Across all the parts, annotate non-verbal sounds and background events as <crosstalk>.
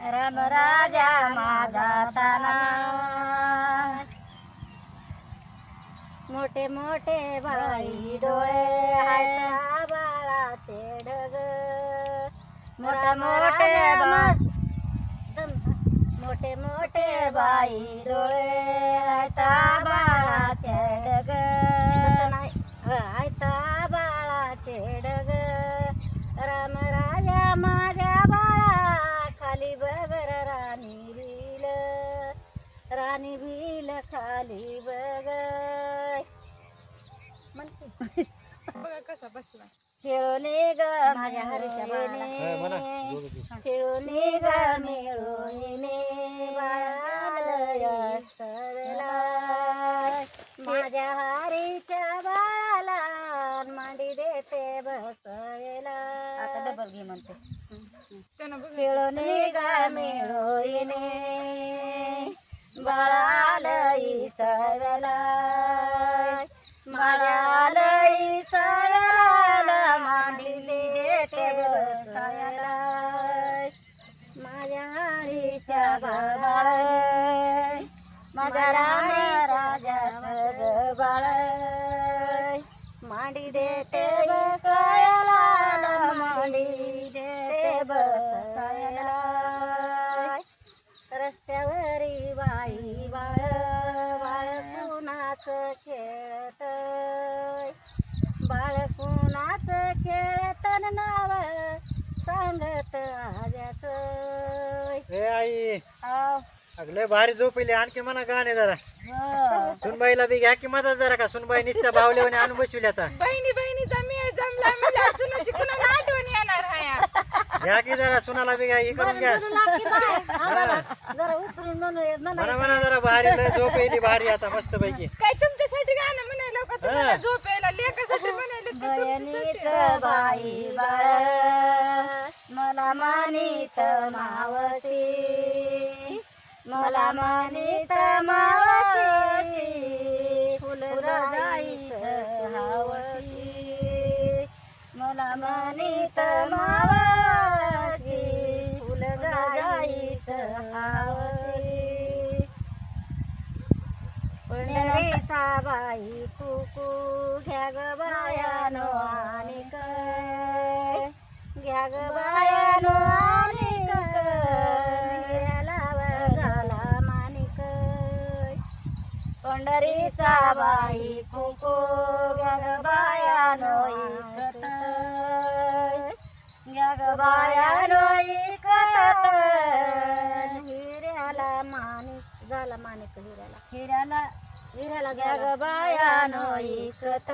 राम राजा माझा ताना. मोठे मोठे बाई डोळे बाळाचे ढग. मोठा मोठे मोठे मोठे बाई डोळे आहेत बाळाचे ढग. आयता बाळाचे ढग. बघा कसा बसला. खेळून ग माझ्या हरीच्या बाळाने खेळून ग मिळून बाळालय सरला माझ्या हरीच्या बाळाला मांडी देते बसयला आता डबल घे म्हणते. खेळून ग मिळून बाळालई बाळ माझ्या राम राजाचं बाळ मांडी देते बसायला मांडी देते बसायला रस्त्यावरी बाई बाळ बाळ कुणाच खेळत बाळ कुणाच खेळत नाव सांगत आज्याच. हे आई अगले भारी झोपले. आणखी म्हणा गाणे जरा. हो. सुनबाईला बी घ्या की मदत जरा का? सुनबाई नुसत्या बावल्याने आणून बसविल्या आता. बहिणी बहिणीचा मेळ जमला असूनच कुणाला आठवण येणार हाया घ्या की जरा सुनाला बी घ्या हे करून घ्या म्हणू म्हणा जरा भारी लय झोप येईल भारी आता मस्त पैकी काय तुमच्यासाठी गाणं म्हणायला का तुम्हाला झोप यायला लेखासाठी म्हणायला? बाई बाळ. मला मानित मावशी. मला मानित मावशी. फुल जाईच मला मानित मावशी. फुल जाईच पुण्याचा बाई कुकू घ्या ग बायानो. आणि घ्या बायानो आणि झाला मानिक पंढरीचा बाई कुंकू घ्या ग बायानो इकत घ्या ग बायानो इकत हिऱ्याला मानिक झाला मानिक हिऱ्याला हिऱ्याला हिऱ्याला घ्या ग बायानो इकत.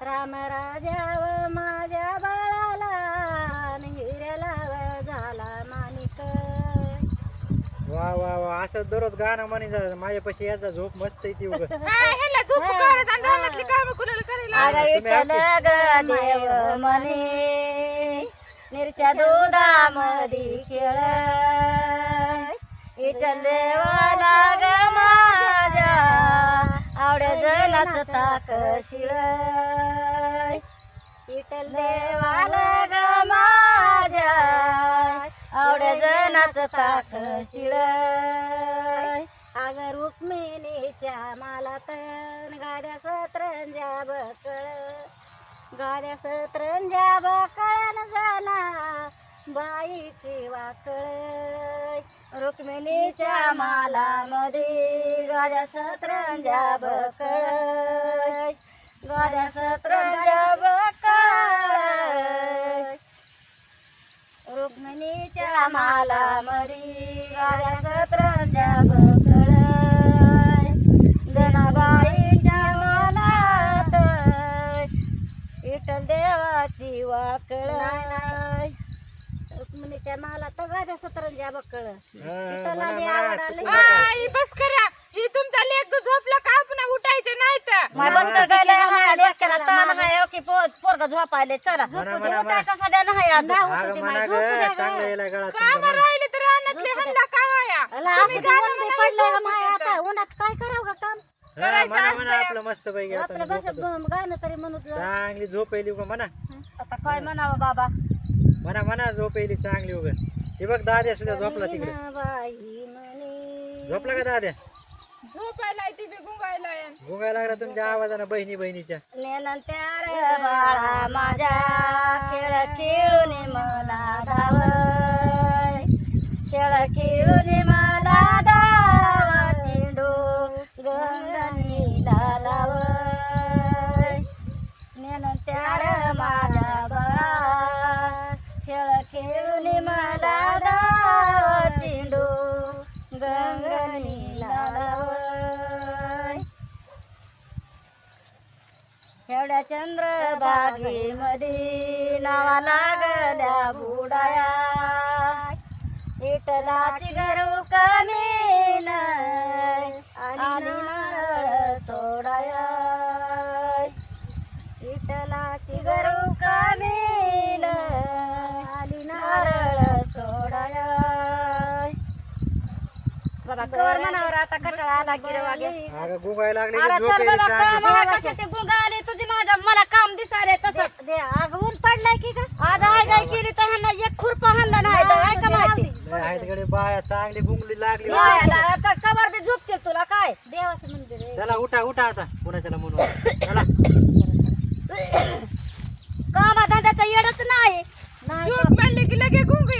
राम राजाव माझ्या बाळाला हिऱ्याला झाला माणिक. वा वा वा असं दररोज गाणं म्हणे जा माझ्यापाशी याचा झोप मस्त येते उग. <laughs> हा, ह्याला झोप काढत आणि रानातली कामं कुणाला करायला अरे विठ्ठल ग देव म्हणे. निरच्या दुधामधी खेळ. विठ्ठल देवाला ग माझ्या आवड्या जनाच ताक शिळ. विठ्ठल देवाला ग माझ्या. आवड्या जनाच ताक शिळ. अग रुक्मिणीच्या मला तन गाड्या सतरंजा बकळ. गाड्या सतरंजा बकळन झाला बाईची वाकळ. रुक्मिणीच्या मालामध्ये गाड्या सतरंजा बकळ गाड्या सतरंजा बकळ रुक्मिणीच्या मालामध्ये गाड्या सतरंजा बकळ गणाबाईच्या मालात विठ्ठल देवाची वाकळ रुक्मिणीच्या माला तर गाड्या सतरंजा बकळ विठ्ठलाने आवडाली आई बस करा. ही तुमचा लेख जो झोपला का पुन्हा उठायचे नाही तर? माय बस हाय बस करा ताण हाय पोरग झोपायले चला. म्हणा, म्हणा, म्हणा. उठायचा सध्या नाही म्हणा गळा कामं राहिले तर रानातले हल्ला का वाया अला, असं गाणं माय आता उन्हात काय करावं का काम? म्हणा म्हणा आपलं मस्त पैकी. गाणं तरी म्हणून चांगली झोप येईल म्हणा. आता काय म्हणावं बाबा? म्हणा म्हणा झोप येईल चांगली उग. हे बघ दाद्या सुद्धा झोपला तिकडे. झोपला का दाद्या? झोपायला ती बी गुंगायला आहे. गुंगायला लागला तुमच्या आवाजानं बहिणी बहिणीच्या. बाळा माझ्या खेळ खेळून मला खेळ खेळून मला खेळून मला धाव चेंडू. लावय एवढ्या चंद्रबागेमध्ये नावा लागल्या बुडाया. इटलाची घरू कमी नाही. आणि बाबा कर मनावर आता कटाळा आला गिरवागे अगं गुंगायला लागली अरे की झोप चल यायची बाबा चांगली. काम आहे कशाचे गुंगा आले? तुझी माझा मला काम दिसाले तसं. दे ऊन पडलाय की का आज आहे काय केली तर ह्यांना एक खुरप हाणला नाही तर काय का माहिती. लय आहेत गडे बाया चांगली गुंगली लागली. बायाला आता कवर बी झोपतील तुला काय? देवाचं मंदिर आहे. चला उठा उठा आता. म्हणून चला. कामा धंद्याचं येडच नाही. नाही झोप म्हणली की लगे गुंग